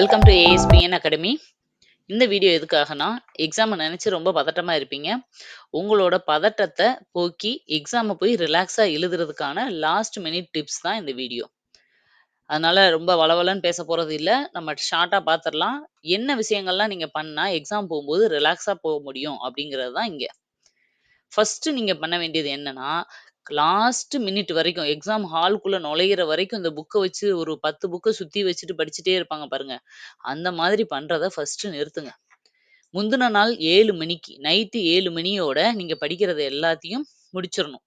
Welcome to ASPN academy. இந்த video எதுக்காகனா எக்ஸாமை நினச்சி ரொம்ப பதட்டமா இருப்பீங்க. உங்களோட பதட்டத்தை போக்கி, எக்ஸாம போய் ரிலாக்ஸா எழுதுறதுக்கான லாஸ்ட் மினிட் டிப்ஸ் தான் இந்த வீடியோ. அதனால ரொம்ப வளவளன்னு பேச போறது இல்ல. நம்ம ஷார்ட்டா பார்த்துடலாம் என்ன விஷயங்கள்லாம் நீங்க பண்ணா எக்ஸாம் போகும்போது ரிலாக்ஸா போக முடியும் அப்படிங்கிறது தான் இங்க. ஃபஸ்ட்டு நீங்க பண்ண வேண்டியது என்னன்னா, லாஸ்ட் மினிட் வரைக்கும் எக்ஸாம் ஹால்குள்ள நுழையிற வரைக்கும் இந்த புக்கை வச்சு ஒரு 10 புக்க சுத்தி வச்சுட்டு படிச்சுட்டே இருப்பாங்க பாருங்க. அந்த மாதிரி பண்றத ஃபர்ஸ்ட் நிறுத்துங்க. முந்தின நாள் ஏழு மணிக்கு நைட்டு ஏழு மணியோட நீங்க படிக்கிறத எல்லாத்தையும் முடிச்சிடணும்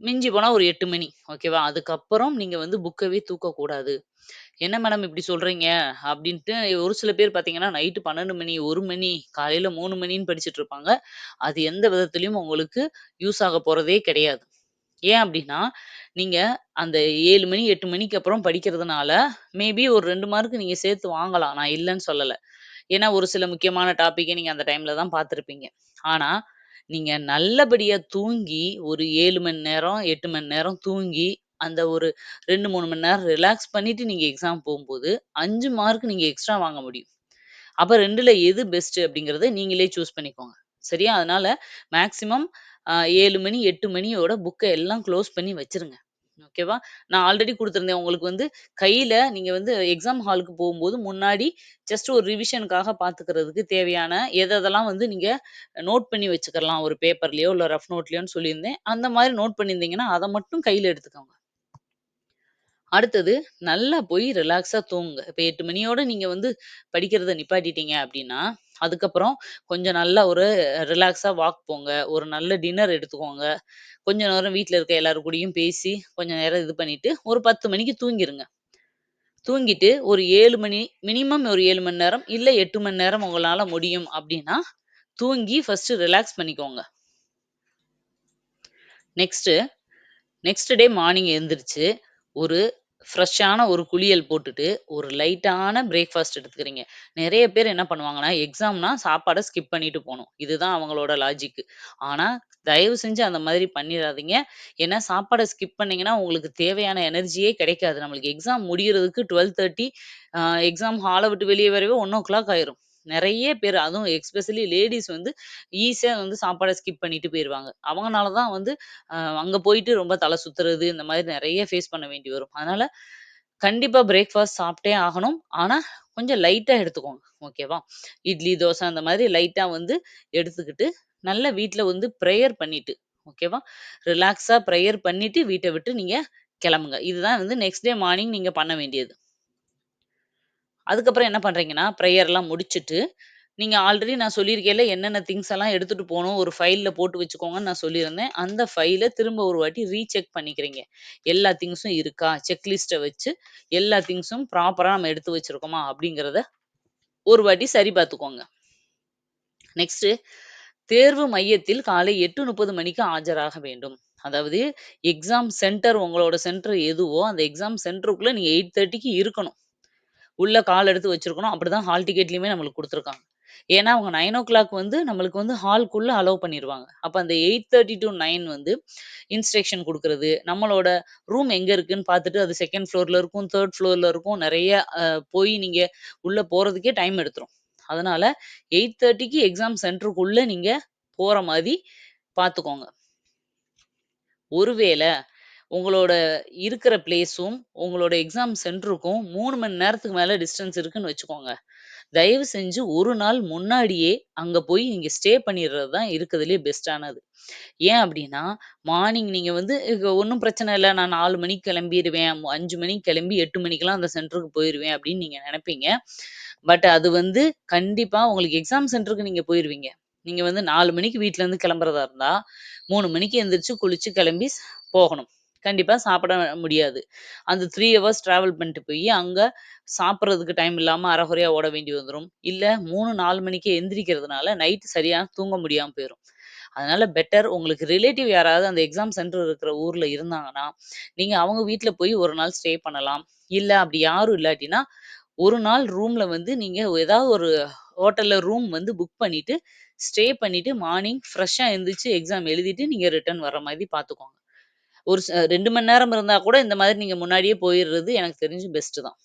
மிஞ்சி போனா ஒரு எட்டு மணி. ஓகேவா? அதுக்கப்புறம் நீங்க வந்து புக்கவே தூக்கக்கூடாது. "என்ன மேடம் இப்படி சொல்றீங்க?" அப்படின்ட்டு ஒரு சில பேர் பாத்தீங்கன்னா, நைட்டு 12 மணி, ஒரு மணி, காலையில மூணு மணின்னு படிச்சுட்டு இருப்பாங்க. அது எந்த விதத்துலயும் உங்களுக்கு யூஸ் ஆக போறதே கிடையாது. ஏன் அப்படின்னா, நீங்க அந்த 7 மணி, 8 மணிக்கு அப்புறம் படிக்கிறதுனால, மேபி ஒரு 2 மார்க் நீங்க சேர்த்து வாங்கலாம். நான் இல்லன்னு சொல்லல. ஏன்னா, ஒரு சில முக்கியமான டாபிக்க நீங்க அந்த டைம்ல தான் பார்த்திருப்பீங்க. ஆனா, நீங்க நல்லபடியா தூங்கி ஒரு 7 மணி நேரம், 8 மணி நேரம் தூங்கி, அந்த ஒரு 2, 3 மணி நேரம் ரிலாக்ஸ் பண்ணிட்டு நீங்க எக்ஸாம் போம்போது, 5 மார்க் நீங்க எக்ஸ்ட்ரா வாங்க முடியும். அப்ப 2ல எது பெஸ்ட் அப்படிங்கிறத நீங்களே சூஸ் பண்ணிக்கோங்க. சரியா? அதனால மேக்ஸிமம் அ 7 மணி, 8 மணியோட புக்க எல்லாம் க்ளோஸ் பண்ணி வச்சுருங்க. ஓகேவா? நான் ஆல்ரெடி கொடுத்துருந்தேன் உங்களுக்கு வந்து கையில நீங்க வந்து எக்ஸாம் ஹாலுக்கு போகும்போது முன்னாடி ஜஸ்ட் ஒரு ரிவிஷனுக்காக பாத்துக்கிறதுக்கு தேவையான எது எதெல்லாம் வந்து நீங்க நோட் பண்ணி வச்சுக்கலாம். ஒரு பேப்பர்லயோ, இல்ல ரஃப் நோட்லயோன்னு சொல்லியிருந்தேன். அந்த மாரி நோட் பண்ணியிருந்தீங்கன்னா, அத மட்டும் கையில எடுத்துக்கோங்க. அடுத்தது நல்லா போய் ரிலாக்ஸா தூங்குங்க. இப்ப 8 மணியோட நீங்க வந்து படிக்கிறத நிப்பாட்டிட்டீங்க அப்படின்னா, அதுக்கப்புறம் கொஞ்சம் நல்லா ஒரு ரிலாக்ஸா வாக் போங்க. ஒரு நல்ல டின்னர் எடுத்துக்கோங்க. கொஞ்ச நேரம் வீட்ல இருக்க எல்லார் கூடயும் பேசி, கொஞ்ச நேரம் இது பண்ணிட்டு, ஒரு 10 மணிக்கு தூங்கிருங்க. தூங்கிட்டு ஒரு 7 மணி மினிமம் ஒரு 7 மணி நேரம், இல்ல 8 மணி நேரம் உங்களால முடியும் அப்படின்னா, தூங்கி ஃபர்ஸ்ட்டு ரிலாக்ஸ் பண்ணிக்கோங்க. நெக்ஸ்ட்டு, நெக்ஸ்ட் டே மார்னிங் எழுந்திரிச்சு ஒரு ஃப்ரெஷ்ஷான ஒரு குளியல் போட்டுட்டு, ஒரு லைட்டான பிரேக்ஃபாஸ்ட் எடுத்துக்கிறீங்க. நெறைய பேர் என்ன பண்ணுவாங்கன்னா, எக்ஸாம்னா சாப்பாட ஸ்கிப் பண்ணிட்டு போணும். இதுதான் அவங்களோட லாஜிக்கு. ஆனா, தயவு செஞ்சு அந்த மாதிரி பண்ணிறாதீங்க. ஏன்னா, சாப்பாட ஸ்கிப் பண்ணீங்கன்னா, உங்களுக்கு தேவையான எனர்ஜியே கிடைக்காது. நம்மளுக்கு எக்ஸாம் முடியறதுக்கு 12:30 அ எக்ஸாம் ஹால விட்டு வெளிய வரவே 1:00 ஆயிரும். நிறைய பேர் அதுவும் எக்ஸ்பெஷலி லேடிஸ் வந்து ஈஸியாக வந்து சாப்பாடை ஸ்கிப் பண்ணிட்டு போயிடுவாங்க அவங்கனால தான் வந்து அங்கே போயிட்டு ரொம்ப தலை சுத்துறது, இந்த மாதிரி நிறைய ஃபேஸ் பண்ண வேண்டி வரும். அதனால கண்டிப்பாக பிரேக்ஃபாஸ்ட் சாப்பிட்டே ஆகணும். ஆனால் கொஞ்சம் லைட்டாக எடுத்துக்கோங்க. ஓகேவா? இட்லி, தோசை அந்த மாதிரி லைட்டாக வந்து எடுத்துக்கிட்டு, நல்ல வீட்டில் வந்து ப்ரேயர் பண்ணிட்டு, ஓகேவா? ரிலாக்ஸாக ப்ரேயர் பண்ணிட்டு வீட்டை விட்டு நீங்கள் கிளம்புங்க இதுதான் வந்து நெக்ஸ்ட் டே மார்னிங் நீங்கள் பண்ண வேண்டியது. அதுக்கப்புறம் என்ன பண்ணுறீங்கன்னா, ப்ரேயர்லாம் முடிச்சுட்டு, நீங்க ஆல்ரெடி நான் சொல்லியிருக்கையில என்னென்ன திங்ஸ் எல்லாம் எடுத்துட்டு போணும், ஒரு ஃபைல்ல போட்டு வச்சுக்கோங்கன்னு நான் சொல்லியிருந்தேன். அந்த ஃபைல திரும்ப ஒரு வாட்டி ரீசெக் பண்ணிக்கிறீங்க. எல்லா திங்ஸும் இருக்கா? செக் லிஸ்ட்ட வச்சு, எல்லா திங்ஸும் ப்ராப்பரா நம்ம எடுத்து வச்சிருக்கோமா? அப்படிங்கிறத ஒரு வாட்டி சரி பார்த்துக்கோங்க. நெக்ஸ்ட்டு, தேர்வு மையத்தில் காலை 8:30 மணிக்கு ஆஜராக வேண்டும். அதாவது எக்ஸாம் சென்டர் உங்களோட சென்டர் எதுவோ, அந்த எக்ஸாம் சென்டருக்குள்ள நீங்க 8:30க்கு இருக்கணும். உள்ளே கால் எடுத்து வச்சிருக்கணும். அப்படிதான் ஹால் டிக்கெட்லையுமே நம்மளுக்கு கொடுத்துருக்காங்க ஏன்னா, அவங்க 9:00 வந்து நம்மளுக்கு வந்து ஹால்குள்ளே அலோவ் பண்ணிடுவாங்க அப்போ அந்த எயிட் தேர்ட்டி டு நைன் வந்து இன்ஸ்ட்ரக்ஷன் கொடுக்கறது நம்மளோட ரூம் எங்கே இருக்குன்னு பார்த்துட்டு, அது செகண்ட் ஃப்ளோரில் இருக்கும், தேர்ட் ஃப்ளோரில் இருக்கும். நிறைய போய் நீங்கள் உள்ளே போகிறதுக்கே டைம் எடுத்துரும். அதனால 8:30க்கு எக்ஸாம் சென்டருக்குள்ளே நீங்கள் போகிற மாதிரி பார்த்துக்கோங்க. ஒருவேளை உங்களோட இருக்கிற பிளேஸும், உங்களோட எக்ஸாம் சென்டருக்கும் மூணு மணி நேரத்துக்கு மேலே டிஸ்டன்ஸ் இருக்குன்னு வச்சுக்கோங்க. தயவு செஞ்சு ஒரு நாள் முன்னாடியே அங்கே போய் நீங்கள் ஸ்டே பண்ணிடுறது தான் இருக்கிறதுலேயே பெஸ்ட்டானது. ஏன் அப்படின்னா, மார்னிங் நீங்கள் வந்து ஒன்றும் பிரச்சனை இல்லை நான் நாலு மணிக்கு கிளம்பிருவேன். அஞ்சு மணிக்கு கிளம்பி எட்டு மணிக்கெல்லாம் அந்த சென்டருக்கு போயிடுவேன் அப்படின்னு நீங்கள் நினைப்பீங்க பட் அது வந்து கண்டிப்பாக உங்களுக்கு எக்ஸாம் சென்டருக்கு நீங்கள் போயிடுவீங்க நீங்கள் வந்து நாலு மணிக்கு வீட்டிலேருந்து கிளம்புறதா இருந்தால் மூணு மணிக்கு எந்திரிச்சு, குளிச்சு கிளம்பி போகணும். கண்டிப்பாக சாப்பிட முடியாது. அந்த த்ரீ ஹவர்ஸ் டிராவல் பண்ணிட்டு போய் அங்கே சாப்பிட்றதுக்கு டைம் இல்லாமல் அரைகுறையா ஓட வேண்டி வந்துடும் இல்லை மூணு நாலு மணிக்கே எந்திரிக்கிறதுனால நைட் சரியா தூங்க முடியாமல் போயிரும். அதனால பெட்டர் உங்களுக்கு ரிலேட்டிவ் யாராவது அந்த எக்ஸாம் சென்டர் இருக்கிற ஊர்ல இருந்தாங்கன்னா, நீங்க அவங்க வீட்டில் போய் ஒரு நாள் ஸ்டே பண்ணலாம். இல்ல அப்படி யாரும் இல்லாட்டினா, ஒரு நாள் ரூம்ல வந்து நீங்க ஏதாவது ஒரு ஹோட்டல்ல ரூம் வந்து புக் பண்ணிட்டு, ஸ்டே பண்ணிட்டு மார்னிங் ஃப்ரெஷ்ஷா எழுந்திரிச்சு எக்ஸாம் எழுதிட்டு நீங்க ரிட்டர்ன் வர மாதிரி பார்த்துக்கோங்க. ஒரு ச 2 மணி நேரம் இருந்தா கூட இந்த மாதிரி நீங்க முன்னாடியே போயிடுறது எனக்கு தெரிஞ்சு பெஸ்ட்டு தான்.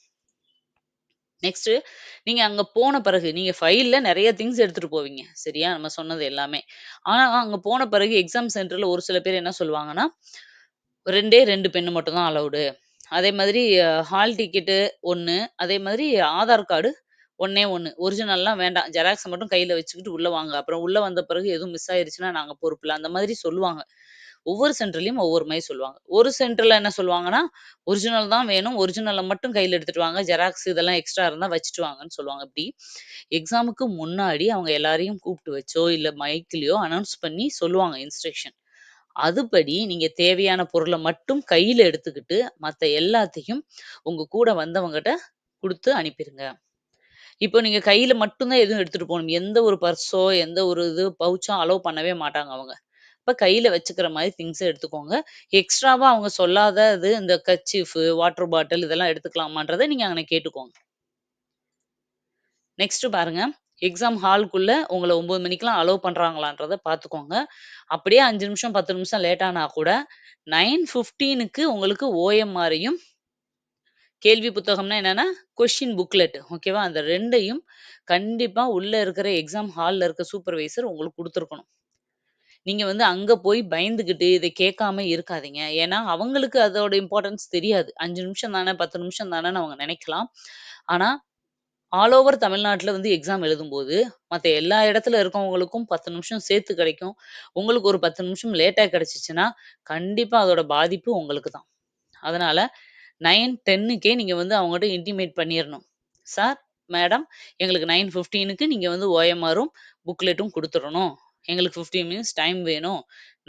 நெக்ஸ்ட்டு நீங்க அங்க போன பிறகு, நீங்க ஃபைல்ல நிறைய திங்ஸ் எடுத்துட்டு போவீங்க. சரியா? நம்ம சொன்னது எல்லாமே. ஆனா, அங்க போன பிறகு எக்ஸாம் சென்டர்ல ஒரு சில பேர் என்ன சொல்லுவாங்கன்னா, ரெண்டே ரெண்டு பெண்ணு மட்டும் தான் அலவுடு. அதே மாதிரி ஹால் டிக்கெட்டு ஒன்று அதே மாதிரி ஆதார் கார்டு ஒன்னே ஒன்று ஒரிஜினல்லாம் வேண்டாம். ஜெராக்ஸ் மட்டும் கையில் வச்சுக்கிட்டு உள்ள வாங்க. அப்புறம் உள்ளே வந்த பிறகு எதுவும் மிஸ் ஆயிருச்சுன்னா நாங்கள் பொறுப்பில்லை அந்த மாதிரி சொல்லுவாங்க. ஒவ்வொரு சென்டர்லயும் ஒவ்வொரு மாதிரி சொல்லுவாங்க. ஒரு சென்டரில் என்ன சொல்லுவாங்கன்னா, ஒரிஜினல் தான் வேணும். ஒரிஜினலில் மட்டும் கையில் எடுத்துட்டு வாங்க. ஜெராக்ஸ் இதெல்லாம் எக்ஸ்ட்ரா இருந்தால் வச்சுட்டு வாங்கன்னு சொல்லுவாங்க. இப்படி எக்ஸாமுக்கு முன்னாடி அவங்க எல்லாரையும் கூப்பிட்டு வச்சோ, இல்லை மைக்லேயோ அனௌன்ஸ் பண்ணி சொல்லுவாங்க இன்ஸ்ட்ரக்ஷன். அதுபடி நீங்க தேவையான பொருளை மட்டும் கையில எடுத்துக்கிட்டு, மற்ற எல்லாத்தையும் உங்க கூட வந்தவங்ககிட்ட கொடுத்து அனுப்பிடுங்க இப்போ நீங்க கையில மட்டும்தான் எதுவும் எடுத்துட்டு போகணும் எந்த ஒரு பர்ஸோ, எந்த ஒரு இது பவுச்சோ அலோவ் பண்ணவே மாட்டாங்க அவங்க. அப்போ கையில் வச்சுக்கிற மாதிரி திங்ஸ எடுத்துக்கோங்க. எக்ஸ்ட்ராவாக அவங்க சொல்லாதது இந்த கர்ச்சீஃப், வாட்டர் பாட்டில் இதெல்லாம் எடுத்துக்கலாமான்றத நீங்கள் அங்கே கேட்டுக்கோங்க. நெக்ஸ்ட்டு பாருங்க. எக்ஸாம் ஹால்க்குள்ள உங்கள 9 மணிக்கெல்லாம் அலோவ் பண்ணுறாங்களான்றதை பார்த்துக்கோங்க. அப்படியே அஞ்சு நிமிஷம், 10 நிமிஷம் லேட் ஆனா கூட 9:15க்கு உங்களுக்கு ஓஎம்ஆரையும் கேள்வி புத்தகம்னா என்னென்னா கொஷின் புக்லெட் ஓகேவா? அந்த ரெண்டையும் கண்டிப்பாக உள்ளே இருக்கிற எக்ஸாம் ஹாலில் இருக்க சூப்பர்வைசர் உங்களுக்கு கொடுத்துருக்கணும் நீங்க வந்து அங்க போய் பயந்துகிட்டு இத கேட்காம இருக்காதீங்க. ஏன்னா, அவங்களுக்கு அதோட இம்பார்ட்டன்ஸ் தெரியாது. 5 நிமிஷம் தானே, 10 நிமிஷம் தானேன்னு அவங்க நெனைக்கலாம். ஆனா, ஆல் ஓவர் தமிழ்நாட்டுல வந்து எக்ஸாம் எழுதும்போது, மத்த எல்லா இடத்துல இருக்கவங்களுக்கும் 10 நிமிஷம் சேர்த்து கிடைக்கும். உங்களுக்கு ஒரு 10 நிமிஷம் லேட்டா கிடைச்சுச்சுன்னா, கண்டிப்பா அதோட பாதிப்பு உங்களுக்கு தான். அதனால 9:10க்கே நீங்க வந்து அவங்கட்ட இன்டிமேட் பண்ணிறணும். சார், மேடம் எங்களுக்கு 9:15க்கு நீங்க வந்து ஓஎம்ஆரும், புக்லெட்டும் குடுத்துறணும். எங்களுக்கு 15 மினிட்ஸ் டைம் வேணும்.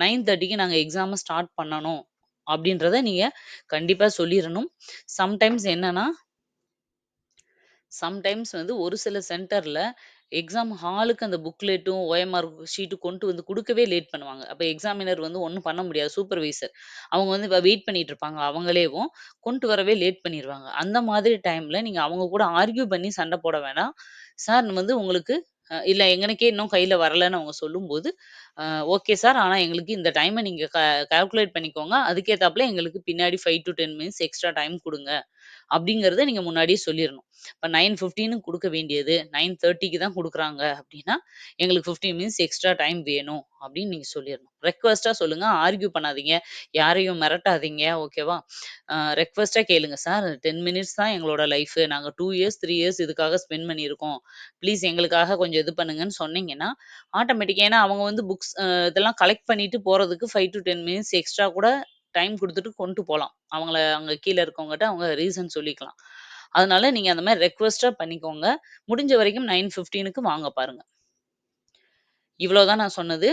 நைன் தேர்ட்டிக்கு நாங்கள் எக்ஸாமை ஸ்டார்ட் பண்ணணும். அப்படின்றத நீங்கள் கண்டிப்பாக சொல்லிடணும் சம்டைம்ஸ் என்னன்னா சம்டைம்ஸ் வந்து ஒரு சில சென்டரில் எக்ஸாம் ஹாலுக்கு அந்த புக்லெட்டும், ஓஎம்ஆர் ஷீட்டும் கொண்டு வந்து கொடுக்கவே லேட் பண்ணுவாங்க. அப்போ எக்ஸாமினர் வந்து ஒன்றும் பண்ண முடியாது. சூப்பர்வைசர். அவங்க வந்து இப்போ வெயிட் பண்ணிட்டு இருப்பாங்க. அவங்களேவும் கொண்டு வரவே லேட் பண்ணிடுவாங்க அந்த மாதிரி டைமில் நீங்கள் அவங்க கூட ஆர்கியூ பண்ணி சண்டை போட வேணாம். சார் வந்து உங்களுக்கு இல்ல எங்கனக்கே இன்னும் கையில வரலன்னு அவங்க சொல்லும்போது, அ ஓகே சார். ஆனா எங்களுக்கு இந்த டைம நீங்க க கால்குலேட் பண்ணிக்கோங்க. அதுக்கேத்தாப்ல எங்களுக்கு பின்னாடி 5 டூ 10 மினிட்ஸ் எக்ஸ்ட்ரா டைம் குடுங்க. அப்படிங்கிறத நீங்க முன்னாடியே சொல்லிறணும். இப்ப 9:15க்கு குடுக்க வேண்டியது 9:30க்கு தான் கொடுக்குறாங்க அப்படின்னா, எங்களுக்கு 15 மினிட்ஸ் எக்ஸ்ட்ரா டைம் வேணும் அப்படின்னு நீங்க சொல்லிடணும் ரெக்வெஸ்ட்டா சொல்லுங்க. ஆர்க்யூ பண்ணாதீங்க. யாரையும் மிரட்டாதீங்க. ஓகேவா? அ கேளுங்க. சார் 10 மினிட்ஸ் தான் எங்களோட லைஃபு. நாங்க டூ இயர்ஸ், த்ரீ இயர்ஸ் இதுக்காக ஸ்பெண்ட் பண்ணியிருக்கோம். ப்ளீஸ் எங்களுக்காக கொஞ்சம் இது பண்ணுங்கன்னு சொன்னீங்கன்னா, ஆட்டோமேட்டிக்கா ஏன்னா அவங்க வந்து புக்ஸ் இதெல்லாம் கலெக்ட் பண்ணிட்டு போறதுக்கு five to ten minutes extra கூட டைம் குடுத்துட்டு கொண்டு போலாம். அவங்கள அங்க கீழ இருக்கவங்கட்ட அவங்க ரீசன் சொல்லிக்கலாம். அதனால நீங்க அந்த மாரி ரெக்வெஸ்ட்டா பண்ணிக்கோங்க. முடிஞ்ச வரைக்கும் 9:15க்கு வாங்க பாருங்க. இவ்வளோதான் நான் சொன்னது.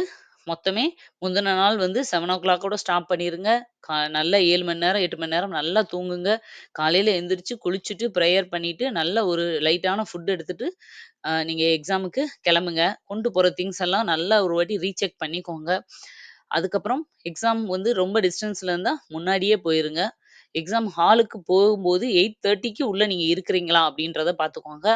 மொத்தமே முந்தின நாள் வந்து 7:00ஓட ஸ்டாப் பண்ணிருங்க. கா நல்லா 7 மணி நேரம், 8 மணி நேரம் நல்லா தூங்குங்க. காலையில எந்திரிச்சு, குளிச்சுட்டு, பிரேயர் பண்ணிட்டு, நல்ல ஒரு லைட்டான ஃபுட் எடுத்துட்டு, அ நீங்க எக்ஸாமுக்கு கெளம்புங்க. கொண்டு போற திங்ஸ் எல்லாம் நல்லா ஒரு வாட்டி ரீசெக் பண்ணிக்கோங்க. அதுக்கப்புறம் எக்ஸாம் வந்து ரொம்ப டிஸ்டன்ஸ்ல இருந்தா முன்னாடியே போயிருங்க. எக்ஸாம் ஹாலுக்கு போகும்போது 8:30க்கு உள்ள நீங்க இருக்கிறீங்களா? அப்படின்றத பார்த்துக்கோங்க.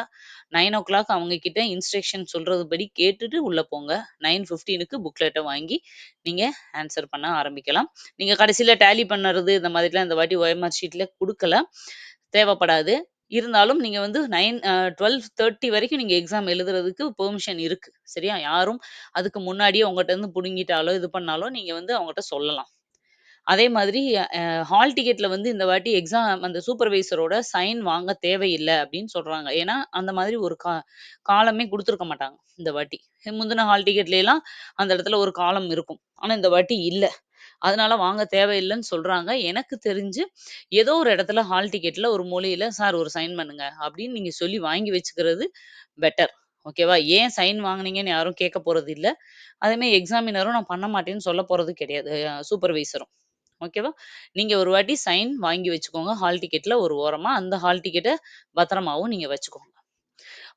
9:00 அவங்க கிட்ட இன்ஸ்ட்ரக்ஷன் சொல்றதுபடி கேட்டுட்டு உள்ள போங்க. நைன் ஃபிஃப்டீனுக்கு புக்லெட்டை வாங்கி நீங்க ஆன்சர் பண்ண ஆரம்பிக்கலாம். நீங்க கடைசியில டேலி பண்ணுறது இந்த மாதிரிலாம் இந்த வாட்டி ஓஎம்ஆர் ஷீட்ல கொடுக்கல தேவைப்படாது. இருந்தாலும் நீங்க வந்து நைன் டுவெல் தேர்ட்டி வரைக்கும் நீங்க எக்ஸாம் எழுதுறதுக்கு பெர்மிஷன் இருக்கு. சரியா? யாரும் அதுக்கு முன்னாடியே உங்கள்கிட்ட இருந்து பிடுங்கிட்டாலோ இது பண்ணாலோ நீங்க வந்து அவங்ககிட்ட சொல்லலாம். அதே மாதிரி ஹால் டிக்கெட்ல வந்து இந்த வாட்டி எக்ஸாம் அந்த சூப்பர்வைசரோட சைன் வாங்க தேவையில்லை அப்படின்னு சொல்றாங்க. ஏன்னா, அந்த மாதிரி ஒரு கா காலமே கொடுத்துருக்க மாட்டாங்க இந்த வாட்டி. முந்தின ஹால் டிக்கெட்லலாம் அந்த இடத்துல ஒரு காலம் இருக்கும். ஆனா இந்த வாட்டி இல்லை அதனால வாங்க தேவையில்லைன்னு சொல்றாங்க. எனக்கு தெரிஞ்சு ஏதோ ஒரு இடத்துல ஹால் டிக்கெட்ல ஒரு மொழியில சார் ஒரு சைன் பண்ணுங்க அப்படின்னு நீங்க சொல்லி வாங்கி வச்சுக்கிறது பெட்டர். ஓகேவா? ஏன் சைன் வாங்குனீங்கன்னு யாரும் கேட்க போறது இல்லை அதேமாதிரி எக்ஸாமினரும் நான் பண்ண மாட்டேன்னு சொல்ல போறது கிடையாது. சூப்பர்வைசரும். ஓகேவா? நீங்க ஒரு வாட்டி சைன் வாங்கி வச்சுக்கோங்க. ஹால் டிக்கெட்ல ஒரு ஓரமா. அந்த ஹால் டிக்கெட்டை பத்திரமாவும் நீங்க வச்சுக்கோங்க.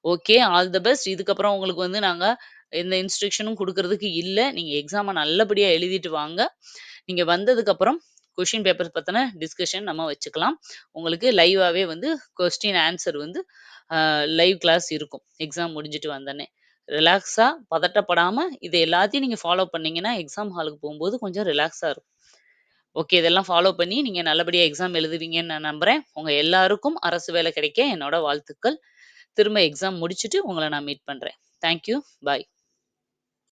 ஓகே. All the best. இதுக்கப்புறம் உங்களுக்கு வந்து நாங்க எந்த இன்ஸ்ட்ரக்ஷனும் கொடுக்கறதுக்கு இல்லை நீங்க எக்ஸாமை நல்லபடியா எழுதிட்டு வாங்க. நீங்க வந்ததுக்கப்புறம் கொஷின் பேப்பர்ஸ் பத்தின டிஸ்கஷன் நம்ம வச்சுக்கலாம். உங்களுக்கு லைவாவே வந்து கொஸ்டின் ஆன்சர் வந்து லைவ் கிளாஸ் இருக்கும். எக்ஸாம் முடிஞ்சுட்டு வந்தோடனே ரிலாக்ஸா பதட்டப்படாம இது எல்லாத்தையும் நீங்க ஃபாலோ பண்ணீங்கன்னா, எக்ஸாம் ஹாலுக்கு போகும்போது கொஞ்சம் ரிலாக்ஸா இருக்கும். ஓகே. இதெல்லாம் ஃபாலோ பண்ணி நீங்க நல்லபடியா எக்ஸாம் எழுதுவீங்கன்னு நான் நம்புறேன். உங்க எல்லாருக்கும் அரசு வேலை கிடைக்க என்னோட வாழ்த்துக்கள். திரும்ப எக்ஸாம் முடிச்சுட்டு உங்களை நான் மீட் பண்றேன். Thank you. பாய்.